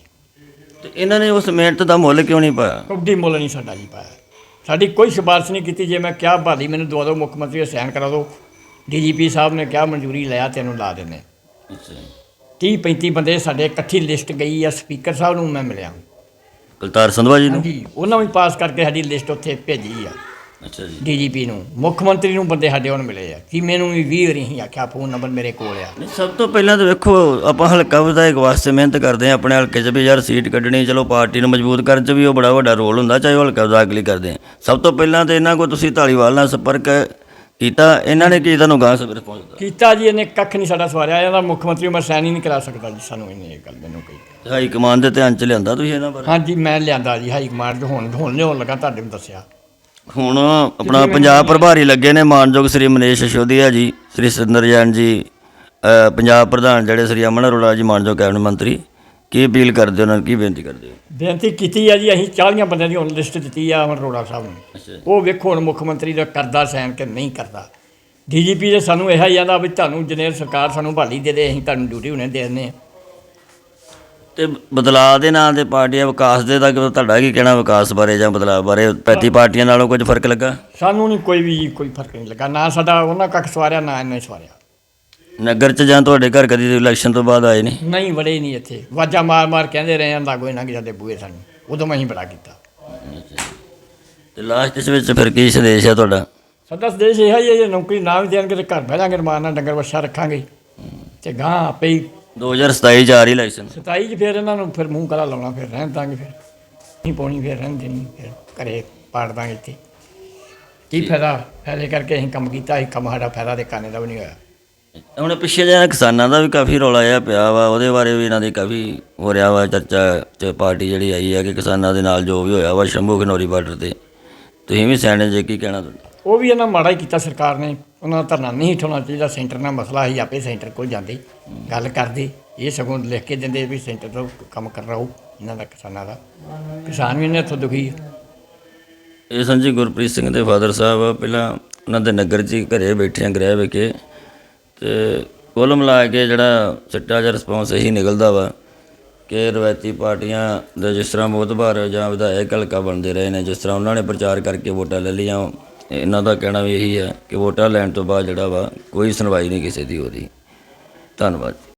ਤੇ ਇਹਨਾਂ ਨੇ ਉਸ ਮਿਹਨਤ ਦਾ ਮੁੱਲ ਕਿਉਂ ਨਹੀਂ ਪਾਇਆ? ਕਬੱਡੀ ਮੁੱਲ ਨਹੀਂ ਸਾਡਾ ਜੀ ਪਾਇਆ। ਸਾਡੀ ਕੋਈ ਸਿਫਾਰਿਸ਼ ਨਹੀਂ ਕੀਤੀ ਜੇ ਮੈਂ ਕਿਹਾ ਭਾਲੀ ਮੈਨੂੰ ਦਵਾ ਦਿਓ ਮੁੱਖ ਮੰਤਰੀ ਸਾਈਨ ਕਰਾ ਦਿਓ। ਡੀਜੀਪੀ ਸਾਹਿਬ ਨੇ ਕਿਹਾ ਮਨਜ਼ੂਰੀ ਲਿਆ ਤੈਨੂੰ ਲਾ ਦਿੰਦੇ। ਅੱਛਾ ਜੀ। 30 35 ਬੰਦੇ ਸਾਡੇ ਇਕੱਠੀ ਲਿਸਟ ਗਈ ਆ ਸਪੀਕਰ ਸਾਹਿਬ ਨੂੰ ਮੈਂ ਮਿਲਿਆ। ਕੁਲਤਾਰ ਸੰਧਵਾ ਜੀ ਨੂੰ? ਹਾਂਜੀ ਉਹਨਾਂ ਵੀ ਪਾਸ ਕਰਕੇ ਸਾਡੀ ਲਿਸਟ ਉੱਥੇ ਭੇਜੀ ਆ। ਅੱਛਾ ਜੀ। ਡੀਜੀਪੀ ਨੂੰ ਮੁੱਖ ਮੰਤਰੀ ਨੂੰ ਬੰਦੇ ਸਾਡੇ ਹੁਣ ਮਿਲੇ ਆ। ਕਿ ਮੈਨੂੰ ਵੀ 20 ਵਾਰੀ ਹੀ ਆਖਿਆ ਫੋਨ ਨੰਬਰ ਮੇਰੇ ਕੋਲ ਆ। ਨਹੀਂ ਸਭ ਤੋਂ ਪਹਿਲਾਂ ਤਾਂ ਵੇਖੋ ਆਪਾਂ ਹਲਕਾ ਵਿਧਾਇਕ ਵਾਸਤੇ ਮਿਹਨਤ ਕਰਦੇ ਆ ਆਪਣੇ ਹਲਕੇ 'ਚ ਵੀ ਯਾਰ ਸੀਟ ਕੱਢਣੀ ਚਲੋ ਪਾਰਟੀ ਨੂੰ ਮਜ਼ਬੂਤ ਕਰਨ 'ਚ ਵੀ ਉਹ ਬੜਾ ਵੱਡਾ ਰੋਲ ਹੁੰਦਾ ਚਾਹੇ ਉਹ ਹਲਕਾ ਵਿਧਾਇਕ ਲਈ ਕਰਦੇ ਆ ਸਭ ਤੋਂ ਪਹਿਲਾਂ ਤਾਂ ਇਹਨਾਂ ਕੋ ਤੁਸੀਂ ਢਾਲੀਵਾਲ ਨਾਲ ਸੰਪਰਕ ਕੀਤਾ ਇਹਨਾਂ ਨੇ ਕੀ ਤੁਹਾਨੂੰ ਗਾਂ ਸਬਰ ਪਹੁੰਚਦਾ ਕੀਤਾ ਜੀ ਇਹਨੇ ਕੱਖ ਨਹੀਂ ਸਾਡਾ ਸਵਾਰਿਆ ਇਹਦਾ ਮੁੱਖ ਮੰਤਰੀ ਮੈਂ ਸਾਈਨ ਹੀ ਨਹੀਂ ਕਰਾ ਸਕਦਾ ਜੀ ਸਾਨੂੰ ਇਹਨੇ ਇਹ ਗੱਲ ਮੈਨੂੰ ਕਹੀ ਹਾਈ ਕਮਾਂਡ ਦੇ ਧਿਆਨ 'ਚ ਲਿਆਂਦਾ ਤੁਸੀਂ ਇਹਨਾਂ ਬਾਰੇ? ਹਾਂਜੀ ਮੈਂ ਲਿਆਂਦਾ ਜੀ ਹਾਈ ਕਮਾਂਡ ਤੋਂ ਹੁਣ ਹੁਣ ਲਿਆਉਣ ਲੱਗਾ ਤੁਹਾਡੇ ਨੂੰ ਦੱਸਿਆ। ਹੁਣ ਆਪਣਾ ਪੰਜਾਬ ਪ੍ਰਭਾਰੀ ਲੱਗੇ ਨੇ ਮਾਨਯੋਗ ਸ੍ਰੀ ਮਨੀਸ਼ ਸਿਸੋਦੀਆ ਜੀ ਸ੍ਰੀ ਸਿੰਦਰ ਜੈਨ ਜੀ ਪੰਜਾਬ ਪ੍ਰਧਾਨ ਜਿਹੜੇ ਸ੍ਰੀ ਅਮਨ ਅਰੋੜਾ ਜੀ ਮਾਨਯੋਗ ਕੈਬਨਿਟ ਮੰਤਰੀ ਕੀ ਅਪੀਲ ਕਰਦੇ ਉਹਨਾਂ ਨੂੰ ਕੀ ਬੇਨਤੀ ਕਰਦੇ ਹੋ? ਬੇਨਤੀ ਕੀਤੀ ਆ ਜੀ ਅਸੀਂ 40 ਬੰਦਿਆਂ ਦੀ ਹੁਣ ਲਿਸਟ ਦਿੱਤੀ ਆ ਅਮਰ ਅਰੋੜਾ ਸਾਹਿਬ ਨੂੰ। ਉਹ ਵੇਖੋ ਹੁਣ ਮੁੱਖ ਮੰਤਰੀ ਦਾ ਕਰਦਾ ਸਾਈਨ ਕਿ ਨਹੀਂ ਕਰਦਾ। ਡੀਜੀਪੀ ਦੇ ਸਾਨੂੰ ਇਹੋ ਹੀ ਆਂਦਾ ਵੀ ਤੁਹਾਨੂੰ ਜਨਰਲ ਸਰਕਾਰ ਸਾਨੂੰ ਬਹਾਲੀ ਦੇ ਦੇ ਅਸੀਂ ਤੁਹਾਨੂੰ ਡਿਊਟੀ ਹੁਣੇ ਦੇ ਦਿੰਦੇ ਹਾਂ। ਤੇ ਬਦਲਾਅ ਦੇ ਨਾਂ ਦੇ ਪਾਰਟੀਆਂ ਵਿਕਾਸ ਦੇ ਦਾ ਤੁਹਾਡਾ ਕੀ ਕਹਿਣਾ ਵਿਕਾਸ ਬਾਰੇ ਜਾਂ ਬਦਲਾਅ ਬਾਰੇ? ਪੈਤੀ ਪਾਰਟੀਆਂ ਨਾਲੋਂ ਕੁਝ ਫ਼ਰਕ ਲੱਗਾ? ਸਾਨੂੰ ਨਹੀਂ ਕੋਈ ਵੀ ਕੋਈ ਫ਼ਰਕ ਨਹੀਂ ਲੱਗਾ। ਨਾ ਸਾਡਾ ਉਹਨਾਂ ਕੱਖ ਸਵਾਰਿਆ ਨਾ ਇਹਨੇ ਸਵਾਰਿਆ। ਨਗਰ ਚ ਜਾਂ ਤੁਹਾਡੇ ਘਰ ਕਦੀ ਇਲੈਕਸ਼ਨ ਤੋਂ ਬਾਅਦ ਆਏ ਨਹੀਂ? ਨਹੀਂ ਵੜੇ ਨਹੀਂ ਇੱਥੇ। ਵਾਜਾ ਮਾਰ ਮਾਰ ਕਹਿੰਦੇ ਰਹੇ ਆਂ ਲਾਗੋ ਇਹਨਾਂ ਜਾਂਦੇ ਬੂਏ ਸਾਨੂੰ। ਉਦੋਂ ਮੈਂ ਹੀ ਬੜਾ ਕੀਤਾ। ਤੇ ਲਾਸਟ ਇਸ ਵਿੱਚ ਫਿਰ ਕੀ ਸੰਦੇਸ਼ ਹੈ ਤੁਹਾਡਾ? ਸਾਡਾ ਸੰਦੇਸ਼ ਇਹ ਹੈ ਜੀ, ਜੇ ਨੌਕਰੀ ਨਾ ਵੀ ਦੇਣਗੇ ਤੇ ਘਰ ਬਹਿ ਜਾਾਂਗੇ ਮਾਰਨਾ ਡੰਗਰ ਵੱਛਾ ਰੱਖਾਂਗੇ। ਤੇ ਗਾਂ ਆਪੇ ਹੀ 2027 ਚ ਆ ਰਹੀ ਇਲੈਕਸ਼ਨ 27 ਚ ਫਿਰ ਇਹਨਾਂ ਨੂੰ ਫਿਰ ਮੂੰਹ ਕਾਲਾ ਲਾਉਣਾ ਫਿਰ ਰਹਿਣ ਦਾਂਗੇ ਫਿਰ। ਨਹੀਂ ਪਾਉਣੀ ਫਿਰ ਰਹਿਣ ਦੇਣੀ ਫਿਰ ਘਰੇ ਪਾੜ ਦਾਂਗੇ ਇੱਥੇ। ਕੀ ਫਾਇਦਾ? ਫਾਇਦੇ ਕਰਕੇ ਅਸੀਂ ਕੰਮ ਕੀਤਾ ਸੀ ਕੰਮ ਸਾਡਾ ਫਾਇਦਾ ਦੇ ਕਾਨੇ ਦਾ ਵੀ ਨਹੀਂ ਹੋਇਆ। ਹੁਣ ਪਿੱਛੇ ਜਿਹੜਾ ਕਿਸਾਨਾਂ ਦਾ ਵੀ ਕਾਫੀ ਰੌਲਾ ਜਿਹਾ ਪਿਆ ਵਾ ਉਹਦੇ ਬਾਰੇ ਵੀ ਇਹਨਾਂ ਦੀ ਕਾਫੀ ਹੋ ਰਿਹਾ ਵਾ ਚਰਚਾ ਤੇ ਪਾਰਟੀ ਜਿਹੜੀ ਆਈ ਹੈ ਕਿ ਕਿਸਾਨਾਂ ਦੇ ਨਾਲ ਜੋ ਵੀ ਹੋਇਆ ਵਾ ਸ਼ੰਭੂ ਖਨੌਰੀ ਬਾਰਡਰ ਤੇ। ਤੁਸੀਂ ਵੀ ਸਿਆਣੇ ਜੇ ਕੀ ਕਹਿਣਾ ਤੁਹਾਡਾ? ਉਹ ਵੀ ਇਹਨਾਂ ਮਾੜਾ ਹੀ ਕੀਤਾ ਸਰਕਾਰ ਨੇ। ਉਹਨਾਂ ਦਾ ਧਰਨਾ ਨਹੀਂ ਹਟਾਉਣਾ ਚਾਹੀਦਾ ਸੈਂਟਰ ਨਾਲ ਮਸਲਾ ਹੀ ਆਪੇ ਸੈਂਟਰ ਕੋਲ ਜਾਂਦੇ, ਗੱਲ ਕਰਦੇ, ਇਹ ਸਗੋਂ ਲਿਖ ਕੇ ਦਿੰਦੇ ਵੀ ਸੈਂਟਰ ਤੋਂ ਕੰਮ ਕਰ ਰਹਾ, ਇਹਨਾਂ ਦਾ ਕਿਸਾਨਾਂ ਦਾ ਕਿਸਾਨ ਵੀ ਇਹਨਾਂ ਇੱਥੋਂ ਦੁਖੀ ਆ। ਇਹ ਸੰਜੀ ਗੁਰਪ੍ਰੀਤ ਸਿੰਘ ਦੇ ਫਾਦਰ ਸਾਹਿਬ ਪਹਿਲਾਂ ਉਹਨਾਂ ਦੇ ਨਗਰ 'ਚ ਹੀ ਘਰੇ ਬੈਠੇ ਆ, ਗ੍ਰਹਿ ਵਿਖੇ, ਤੇ ਕੁੱਲ ਮਿਲਾ ਕੇ ਜਿਹੜਾ ਸਿੱਟਾ ਜਿਹਾ ਰਿਸਪੌਂਸ ਇਹੀ ਨਿਕਲਦਾ ਵਾ ਕਿ ਰਵਾਇਤੀ ਪਾਰਟੀਆਂ ਦੇ ਜਿਸ ਤਰ੍ਹਾਂ ਮੋਤਬਾਰ ਜਾਂ ਵਿਧਾਇਕ ਹਲਕਾ ਬਣਦੇ ਰਹੇ ਨੇ, ਜਿਸ ਤਰ੍ਹਾਂ ਉਹਨਾਂ ਨੇ ਪ੍ਰਚਾਰ ਕਰਕੇ ਵੋਟਾਂ ਲੈ ਲਈਆਂ ਇਹਨਾਂ ਦਾ ਕਹਿਣਾ ਵੀ ਇਹੀ ਹੈ ਕਿ ਵੋਟਾਂ ਲੈਣ ਤੋਂ ਬਾਅਦ ਜਿਹੜਾ ਵਾ ਕੋਈ ਸੁਣਵਾਈ ਨਹੀਂ ਕਿਸੇ ਦੀ ਹੋ ਰਹੀ। ਧੰਨਵਾਦ